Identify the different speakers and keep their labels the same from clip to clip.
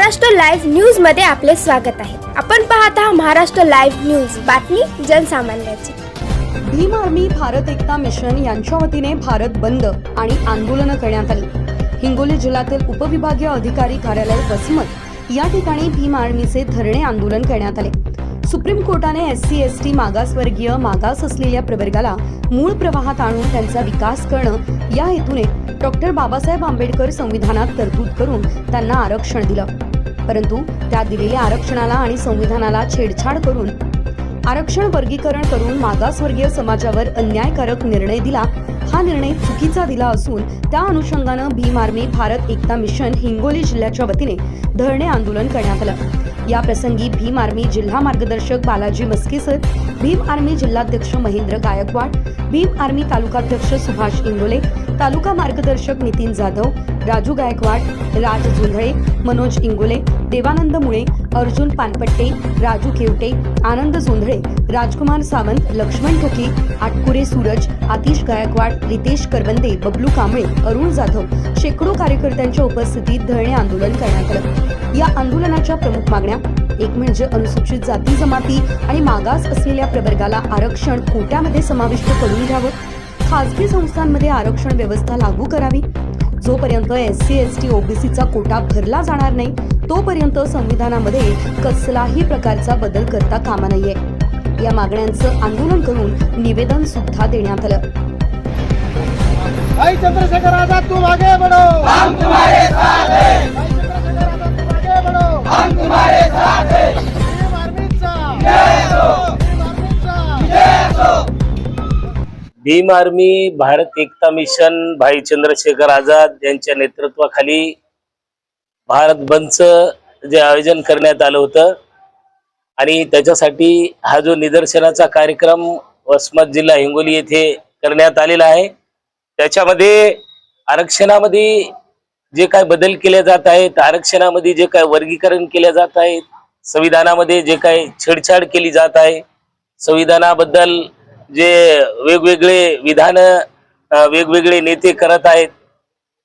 Speaker 1: Maharashtra live न्यूजमध्ये आपले स्वागत आहे. आपण पाहत आहात महाराष्ट्र लाईव्ह न्यूज. बातमी जनसामान्याची.
Speaker 2: भीम आर्मी भारत एकता मिशन यांच्या वतीने भारत बंद आणि आंदोलनं करण्यात आली. हिंगोली जिल्ह्यातील उपविभागीय अधिकारी कार्यालय वसमत या ठिकाणी भीम आर्मीचे धरणे आंदोलन करण्यात आले. सुप्रीम कोर्टाने एस सी एस टी मागासवर्गीय मागास असलेल्या प्रवर्गाला मूळ प्रवाहात आणून त्यांचा विकास करणं या हेतूने डॉक्टर बाबासाहेब आंबेडकर संविधानात तरतूद करून त्यांना आरक्षण दिलं. परंतु त्या दिलेल्या आरक्षणाला आणि संविधानाला छेडछाड करून आरक्षण वर्गीकरण करून मागासवर्गीय समाजावर अन्यायकारक निर्णय दिला हा निर्णय चुकीचा दिला असून त्या अनुषंगानं भीम आर्मी भारत एकता मिशन हिंगोली जिल्ह्याच्या वतीने धरणे आंदोलन करण्यात आलं. या प्रसंगी भीम आर्मी जिल्हा मार्गदर्शक बालाजी मस्किसर भीम आर्मी जिल्हाध्यक्ष महेंद्र गायकवाड भीम आर्मी तालुकाध्यक्ष सुभाष इंगोले तालुका मार्गदर्शक नितीन जाधव राजू गायकवाड राज जुंधळे मनोज इंगोले देवानंद मुळे अर्जुन पानपट्टे राजू केवटे आनंद जोंधळे राजकुमार सावंत लक्ष्मण ठोके आटकुरे सूरज आतिश गायकवाड रितेश करवंदे बबलू कांबळे अरुण जाधव शेकडो कार्यकर्त्यांच्या उपस्थितीत धरणे आंदोलन करण्यात आलं. या आंदोलनाच्या प्रमुख मागण्या एक म्हणजे अनुसूचित जाती जमाती आणि मागास असलेल्या प्रवर्गाला आरक्षण कोट्यामध्ये समाविष्ट करून घ्यावं. खासगी संस्थांमध्ये आरक्षण व्यवस्था लागू करावी. जोपर्यंत एस सी एस टी ओबीसीचा कोटा भरला जाणार नाही तोपर्यंत संविधानामध्ये कसलाही प्रकारचा बदल करता कामा नये या मागण्यांचं आंदोलन करून निवेदन सुद्धा देण्यात आलं.
Speaker 3: भाई चंद्रशेखर आजाद तुम आगे बढ़ो हम तुम्हारे साथ हैं. भीम
Speaker 4: आर्मी भारत एकता मिशन भाई चंद्रशेखर आझाद यांच्या नेतृत्वाखाली भारत बंदचं जे आयोजन करण्यात आलं होतं. आणि त्याच्यासाठी हा जो निदर्शनाचा कार्यक्रम वसमत जिल्हा हिंगोली येथे करण्यात आलेला आहे. त्याच्यामध्ये आरक्षणामध्ये जे काय बदल केले जात आहेत आरक्षणामध्ये जे काय वर्गीकरण केले जात आहेत संविधानामध्ये जे काय छेडछाड केली जात आहे संविधानाबद्दल जे वेगवेगळे विधान वेगवेगळे नेते करत आहेत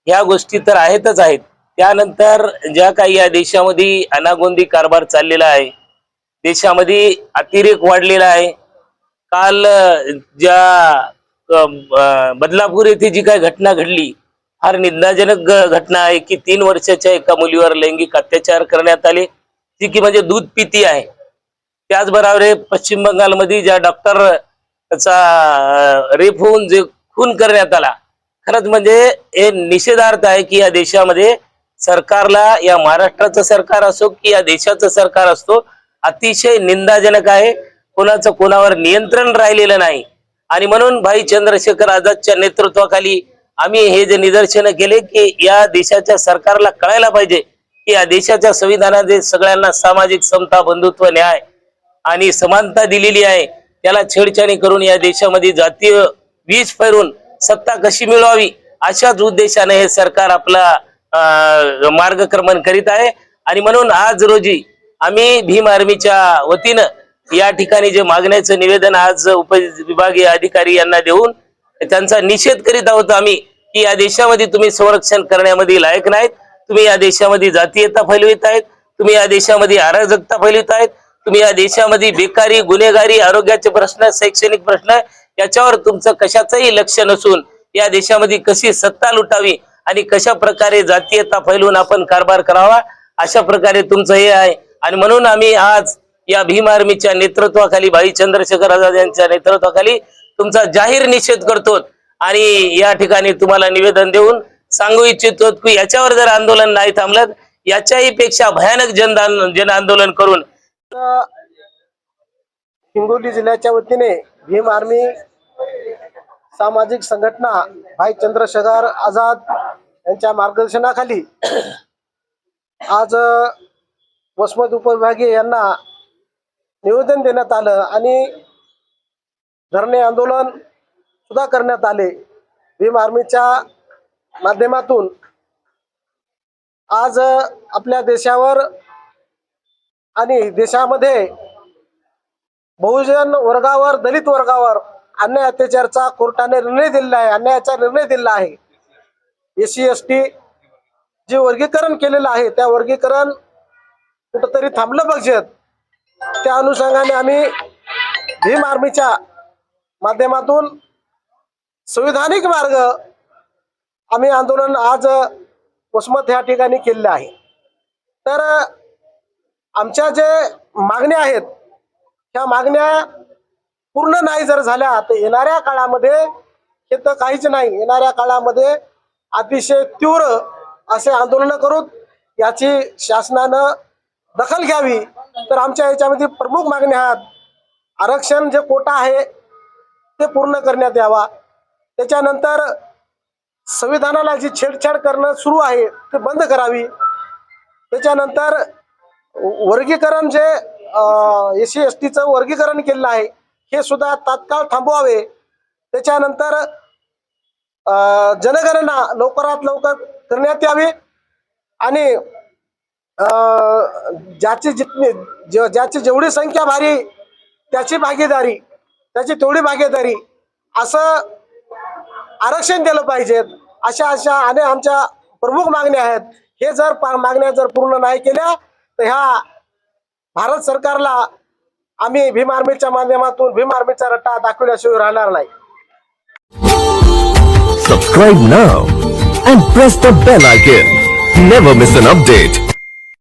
Speaker 4: ह्या गोष्टी तर आहेतच आहेत. त्यानंतर ज्या काही या देशामध्ये अनागोंदी कारभार चाललेला आहे देशामध्ये अतिरेक वाढलेला आहे काल ज्या बदलापूर येथे जी काय घटना घडली फार निंदाजनक घटना आहे की तीन वर्षाच्या एका मुलीवर लैंगिक अत्याचार करण्यात आले ती की म्हणजे दूध पिती आहे. त्याचबरोबर पश्चिम बंगालमध्ये ज्या डॉक्टर त्याचा रेप होऊन जे खून करण्यात आला खरंच म्हणजे हे निषेधार्थ आहे की या देशामध्ये सरकारला या महाराष्ट्राचं सरकार असो की या देशाचं सरकार असतो अतिशय निंदाजनक आहे. कोणाचं कोणावर नियंत्रण राहिलेलं नाही. आणि म्हणून भाई चंद्रशेखर आझादच्या नेतृत्वाखाली आम्ही हे जे निदर्शन केले की या देशाच्या सरकारला कळायला पाहिजे की या देशाच्या संविधानात सगळ्यांना सामाजिक समता बंधुत्व न्याय आणि समानता दिलेली आहे. त्याला छेडछाणी करून या देशामध्ये जातीय वीज फेरून सत्ता कशी मिळवावी अशाच उद्देशाने हे सरकार आपला मार्गक्रमण करीत आहे. आणि म्हणून आज रोजी आम्ही भीम आर्मीच्या वतीनं या ठिकाणी जे मागण्याचं निवेदन आज उपविभागीय अधिकारी यांना देऊन त्यांचा निषेध करीत आहोत आम्ही की या देशामध्ये तुम्ही संरक्षण करण्यामध्ये लायक नाहीत. तुम्ही या देशामध्ये जातीयता फैलवित आहेत. तुम्ही या देशामध्ये अराजकता फैलवित आहेत. तुम्ही या देशामध्ये बेकारी गुन्हेगारी आरोग्याचे प्रश्न शैक्षणिक प्रश्न याच्यावर तुमचं कशाचंही लक्ष नसून या देशामध्ये कशी सत्ता लुटावी आणि कशा प्रकारे जातीयता फैलवून आपण कारभार करावा अशा प्रकारे तुमचं हे आहे. आणि म्हणून आम्ही आज या भीम आर्मीच्या नेतृत्वाखाली भाई चंद्रशेखर आझाद यांच्या नेतृत्वाखाली तुमचा जाहीर निषेध करतो आणि या ठिकाणी तुम्हाला निवेदन देऊन सांगू इच्छितो की याच्यावर जर आंदोलन नाही थांबलं याच्याही पेक्षा भयानक जनदान जन आंदोलन करून
Speaker 3: हिंगोली जिल्ह्याच्या वतीने भीम आर्मी सामाजिक संघटना भाई चंद्रशेखर आझाद यांच्या मार्गदर्शनाखाली आज वसमत उपविभागीय यांना निवेदन देण्यात आलं आणि धरणे आंदोलन सुद्धा करण्यात आले. भीम आर्मीच्या माध्यमातून आज आपल्या देशावर आणि देशामध्ये बहुजन वर्गावर दलित वर्गावर अन्याय अत्याचारचा कोर्टाने निर्णय दिलेला आहे अन्यायाचा निर्णय दिलेला आहे. एस सी एस टी जे वर्गीकरण केलेलं आहे त्या वर्गीकरण कुठंतरी थांबलं पाहिजेत. त्या अनुषंगाने आम्ही भीम आर्मीच्या माध्यमातून संविधानिक मार्ग आम्ही आंदोलन आज वसमत ह्या ठिकाणी केलेलं आहे. तर आमच्या जे मागण्या आहेत ह्या मागण्या पूर्ण नाही जर झाल्या तर येणाऱ्या काळामध्ये हे तर काहीच नाही. येणाऱ्या काळामध्ये अतिशय तीव्र असे आंदोलन करू याची शासनानं दखल घ्यावी. तर आमच्या याच्यामध्ये प्रमुख मागण्या आहेत. आरक्षण जे कोटा आहे ते पूर्ण करण्यात यावा. त्याच्यानंतर संविधानाला जी छेडछाड करणं सुरू आहे ते बंद करावी. त्याच्यानंतर वर्गीकरण जे एस सी एस टीचं वर्गीकरण केलेलं आहे हे सुद्धा तात्काळ थांबवावे. त्याच्यानंतर जनगणना लवकरात लवकर करण्यात यावी आणि ज्याची जितनी ज- ज्याची जेवढी संख्या भारी त्याची भागीदारी त्याची तेवढी भागीदारी असं आरक्षण दिलं पाहिजेत अशा अशा आणि आमच्या प्रमुख मागण्या आहेत. हे जर पा- मागण्या जर पूर्ण नाही केल्या तर ह्या भारत सरकारला आम्ही भीम आर्मीच्या माध्यमातून भीम आर्मीचा रट्टा दाखवल्याशिवाय राहणार नाही.
Speaker 5: Subscribe now and press the bell icon never miss an update